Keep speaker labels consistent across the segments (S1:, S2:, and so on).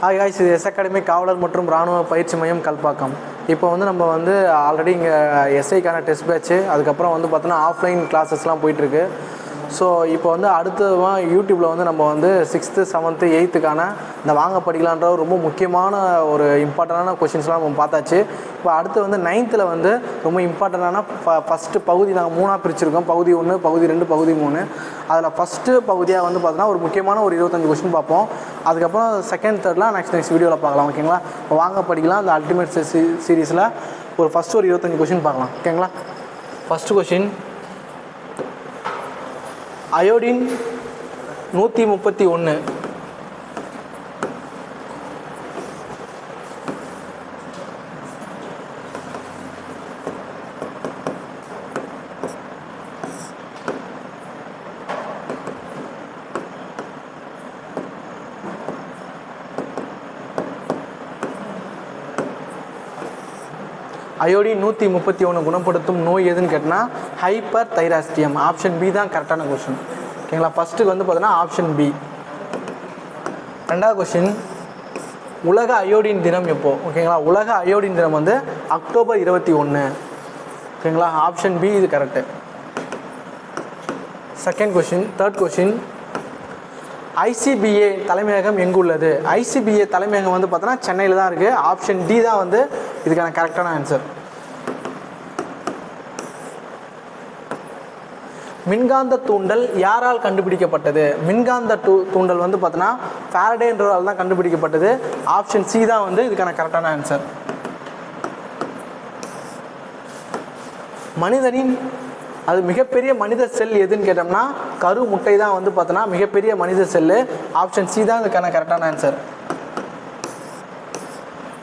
S1: Hi ஹாய்ஸ் இது S academy காவலர் மற்றும் இராணுவ பயிற்சி மையம் கல்பாக்கம். இப்போ வந்து நம்ம வந்து ஆல்ரெடி இங்கே எஸ்ஐக்கான டெஸ்ட் பேட்ச்சு அதுக்கப்புறம் வந்து பார்த்தோன்னா ஆஃப்லைன் கிளாஸஸ்லாம் போயிட்டுருக்கு. ஸோ இப்போ வந்து அடுத்ததான் யூடியூப்பில் வந்து நம்ம வந்து சிக்ஸ்த்து செவன்த்து எயித்துக்கான இந்த வாங்க படிக்கலான்ற ரொம்ப முக்கியமான ஒரு இம்பார்ட்டண்டான கொஷின்ஸ்லாம் நம்ம பார்த்தாச்சு. இப்போ அடுத்து வந்து நைன்த்தில் வந்து ரொம்ப இம்பார்ட்டண்டான ப ஃபஸ்ட்டு பகுதி நாங்கள் மூணாக பிரிச்சிருக்கோம். பகுதி ஒன்று பகுதி ரெண்டு பகுதி மூணு. அதில் ஃபஸ்ட்டு பகுதியாக வந்து பார்த்தோன்னா ஒரு முக்கியமான ஒரு இருபத்தஞ்சு கொஷின் பார்ப்போம். அதுக்கப்புறம் செகண்ட் தேர்ட்லாம் நெக்ஸ்ட் நெக்ஸ்ட் வீடியோவில் பார்க்கலாம் ஓகேங்களா இப்போ வாங்க படிக்கலாம். அந்த அல்டிமேட் சீரீஸில் ஒரு ஃபஸ்ட் ஒரு இருபத்தஞ்சு கொஷின் பார்க்கலாம் ஓகேங்களா ஃபஸ்ட்டு கொஷின் அயோடின் நூற்றி முப்பத்தி ஒன்று அயோடின் நூற்றி முப்பத்தி ஒன்று குணப்படுத்தும் நோய் எதுன்னு கேட்டினா ஹைப்பர் தைராஸ்டியம் ஆப்ஷன் பி தான் கரெக்டான கொஷின் ஓகேங்களா ஃபஸ்ட்டுக்கு வந்து பார்த்தோன்னா ஆப்ஷன் பி ரெண்டாவது கொஷின் உலக அயோடின் தினம் எப்போ? ஓகேங்களா உலக அயோடின் தினம் வந்து அக்டோபர் இருபத்தி ஒன்று ஓகேங்களா ஆப்ஷன் பி இது correct second question third question ICPA தலைமையகம் எங்குள்ளது ஐசிபிஏ தலைமையகம் வந்து பார்த்தோன்னா சென்னையில் தான் இருக்குது ஆப்ஷன் டி தான் வந்து இதுக்கான கரெக்டான ஆன்சர் மின்காந்த தூண்டல் யாரால் கண்டுபிடிக்கப்பட்டது? மின்காந்த டூ தூண்டல் வந்து பார்த்தோன்னா ஃபேரடேன்றவரால் தான் கண்டுபிடிக்கப்பட்டது. ஆப்ஷன் சி தான் வந்து இதுக்கான கரெக்டான ஆன்சர் மனிதனின் அது மிகப்பெரிய மனித செல் எதுன்னு கேட்டோம்னா கரு முட்டை தான் வந்து பார்த்தோன்னா மிகப்பெரிய மனித செல்லு. ஆப்ஷன் சி தான் இதுக்கான கரெக்டான ஆன்சர்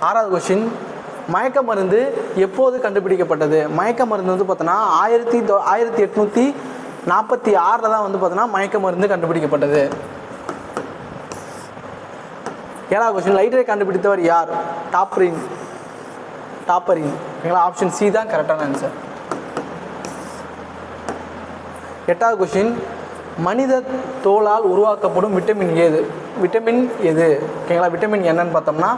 S1: ஆறாவது கொஷின் மயக்க மருந்து எப்போது கண்டுபிடிக்கப்பட்டது? மயக்க மருந்து வந்து பார்த்தோன்னா ஆயிரத்தி தொ- ஆயிரத்தி எட்நூற்றி நாற்பத்தி ஆறில் தான் வந்து பார்த்தோன்னா மயக்க மருந்து கண்டுபிடிக்கப்பட்டது. ஏழாவது கொஸ்டின் லைட்டரை கண்டுபிடித்தவர் யார்? டாப்ரின் டாப்பரின் ஓகேங்களா? ஆப்ஷன் சி தான் கரெக்டான ஆன்சர் எட்டாவது கொஸ்டின் மனித தோலால் உருவாக்கப்படும் விட்டமின் ஏது? விட்டமின் எது? ஓகேங்களா விட்டமின் என்னன்னு பார்த்தோம்னா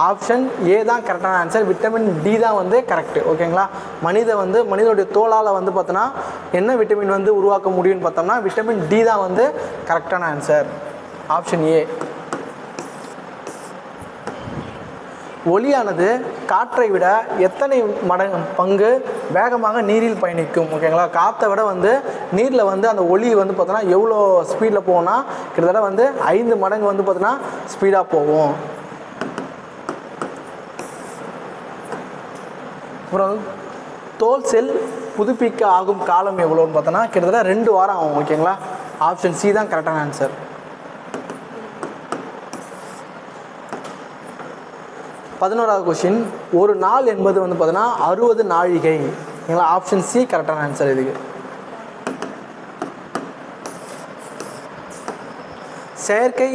S1: ஆப்ஷன் ஏ தான் கரெக்டான ஆன்சர் விட்டமின் டி தான் வந்து கரெக்ட் ஓகேங்களா? மனித வந்து மனிதனுடைய தோலால் வந்து பார்த்தோன்னா என்ன விட்டமின் வந்து உருவாக்க முடியும்னு பார்த்தோம்னா விட்டமின் டி தான் வந்து கரெக்டான ஆன்சர் ஆப்ஷன் ஏ ஒளியானது காற்றை விட எத்தனை மடங்கு பங்கு வேகமாக நீரில் பயணிக்கும் ஓகேங்களா காற்றை விட வந்து நீரில் வந்து அந்த ஒளி வந்து பார்த்தோன்னா எவ்வளோ ஸ்பீடில் போகும்னா கிட்டத்தட்ட வந்து ஐந்து மடங்கு வந்து பார்த்தோன்னா ஸ்பீடாக போகும். அப்புறம் தோல் செல் புதுப்பிக்க ஆகும் காலம் எவ்வளோன்னு பார்த்தோன்னா கிட்டத்தட்ட ரெண்டு வாரம் ஆகும் ஓகேங்களா ஆப்ஷன் சி தான் கரெக்டான ஆன்சர் பதினோராவது கொஷின் ஒரு நாள் என்பது வந்து பார்த்தீங்கன்னா அறுபது நாழிகை. எங்களா ஆப்ஷன் சி கரெக்டான ஆன்சர் இதுக்கு. செயற்கை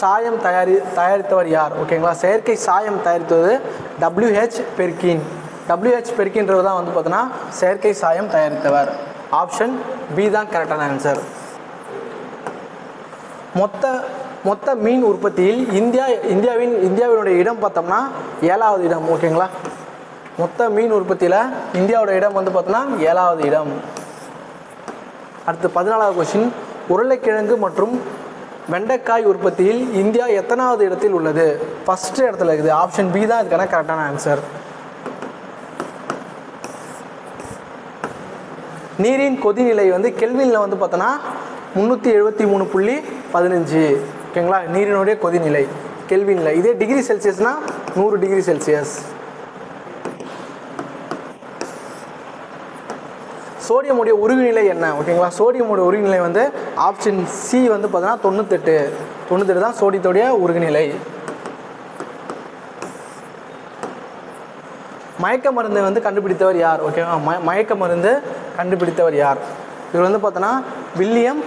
S1: சாயம் தயாரி தயாரித்தவர் யார்? ஓகேங்களா செயற்கை சாயம் தயாரித்தது W H Perkin W H பெர்கின்றவர் தான் வந்து பார்த்தோன்னா செயற்கை சாயம் தயாரித்தவர். ஆப்ஷன் பி தான் கரெக்டான ஆன்சர் மொத்த மொத்த மீன் உற்பத்தியில் இந்தியா இந்தியாவின் இந்தியாவினுடைய இடம் பார்த்தோம்னா ஏழாவது இடம் ஓகேங்களா மொத்த மீன் உற்பத்தியில் இந்தியாவோட இடம் வந்து பார்த்தோம்னா ஏழாவது இடம். அடுத்து பதினாலாவது கொஸ்டின் உருளைக்கிழங்கு மற்றும் வெண்டைக்காய் உற்பத்தியில் இந்தியா எத்தனாவது இடத்தில் உள்ளது? ஃபஸ்ட்டு இடத்துல இருக்குது. ஆப்ஷன் பி தான் இதுக்கான கரெக்டான ஆன்சர் நீரின் கொதிநிலை வந்து கெல்வினில் வந்து பார்த்தோன்னா முந்நூற்றி எழுபத்தி மூணு புள்ளி பதினஞ்சு. ஓகேங்களா? நீரினுடைய கொதிநிலை. கெல்வின்ல. இதே டிகிரி செல்சியஸ்னா நூறு டிகிரி செல்சியஸ். சோடியமுடைய உருகுநிலை என்ன? ஓகேங்களா? சோடியமுடைய உருகுநிலை வந்து ஆப்ஷன் சி வந்து பார்த்தோன்னா தொண்ணூத்தெட்டு. தொண்ணூத்தெட்டு தான் சோடியத்துடைய உருகுநிலை. மயக்க மருந்து வந்து கண்டுபிடித்தவர் யார்? ஓகேவா? மய மயக்க மருந்து கண்டுபிடித்தவர் யார்? இவர் வந்து பார்த்தோன்னா வில்லியம்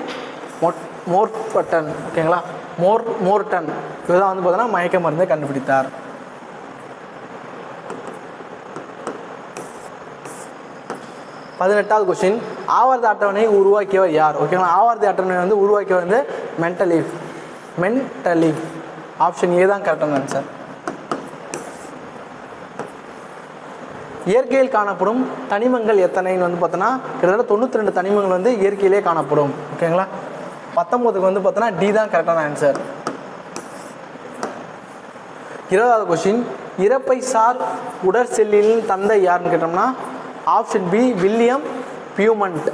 S1: மோட் மோர்பட்டன். ஓகேங்களா? மோர் மோர்டன் இவர் தான் வந்து பார்த்தோன்னா மயக்க மருந்தை கண்டுபிடித்தார். பதினெட்டாவது கொஸ்டின் ஆவர்த்த அட்டவணை உருவாக்கியவர் யார்? ஓகேங்களா ஆவர்த்த அட்டவணை வந்து உருவாக்கியவர் வந்து மென்டலிஃப் மென்டலிஃப் ஆப்ஷன் ஏ தான் கரெக்டான ஆன்சர் இயற்கையில் காணப்படும் தனிமங்கள் எத்தனைன்னு வந்து பார்த்தோன்னா கிட்டத்தட்ட தொண்ணூற்றி ரெண்டு தனிமங்கள் வந்து இயற்கையிலே காணப்படும். ஓகேங்களா பத்தொம்போதுக்கு வந்து பார்த்தோன்னா டி தான் கரெக்டான ஆன்சர் இருபதாவது கொஸ்டின் இறப்பை சார் உடற்செல்லின் தந்தை யாருன்னு கேட்டோம்னா option B William Beaumont.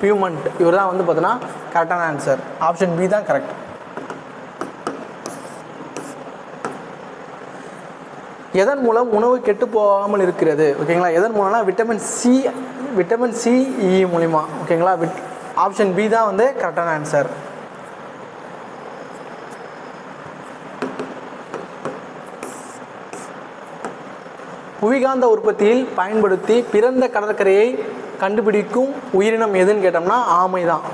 S1: Beaumont. இவர் தான் வந்து பார்த்தோன்னா கரெக்டான ஆன்சர் ஆப்ஷன் பி தான் கரெக்ட் எதன் மூலம் உணவு கெட்டு போகாமல் இருக்கிறது? ஓகேங்களா எதன் மூலம்னா vitamin C vitamin C E மூலிமா ஓகேங்களா விட் ஆப்ஷன் பி தான் வந்து கரெக்டான ஆன்சர் புவிகாந்த உற்பத்தியில் பயன்படுத்தி பிறந்த கடற்கரையை கண்டுபிடிக்கும் உயிரினம் எதுன்னு கேட்டோம்னா ஆமை தான்.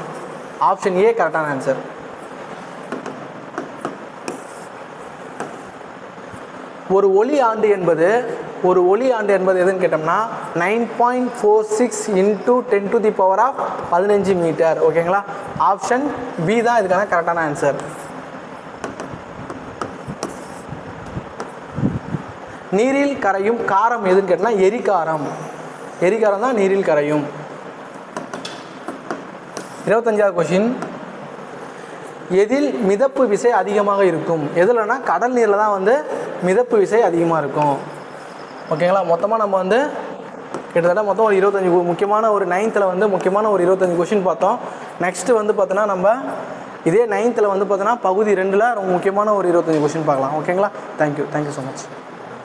S1: ஆப்ஷன் ஏ கரெக்டான ஆன்சர் ஒரு ஒளி ஆண்டு என்பது ஒரு ஒளி ஆண்டு என்பது எதுன்னு கேட்டோம்னா nine point four six into ten to the power of பதினஞ்சு மீட்டர் ஓகேங்களா ஆப்ஷன் பி தான் இதுக்கான கரெக்டான ஆன்சர் நீரில் கரையும் காரம் எதுன்னு கேட்டால் எரிகாரம். எரிகாரம் தான் நீரில் கரையும். இருபத்தஞ்சாவது கொஷின் எதில் மிதப்பு விசை அதிகமாக இருக்கும்? எதுலனா கடல் நீரில் தான் வந்து மிதப்பு விசை அதிகமாக இருக்கும். ஓகேங்களா மொத்தமாக நம்ம வந்து கிட்டத்தட்ட மொத்தம் ஒரு இருபத்தஞ்சி முக்கியமான ஒரு நைன்த்தில் வந்து முக்கியமான ஒரு இருபத்தஞ்சி கொஷின் பார்த்தோம். நெக்ஸ்ட்டு வந்து பார்த்தோன்னா நம்ம இதே நைன்த்தில் வந்து பார்த்தோன்னா பகுதி ரெண்டில் ரொம்ப முக்கியமான ஒரு இருபத்தஞ்சி கொஷின் பார்க்கலாம். ஓகேங்களா தேங்க்யூ தேங்க்யூ ஸோ மச்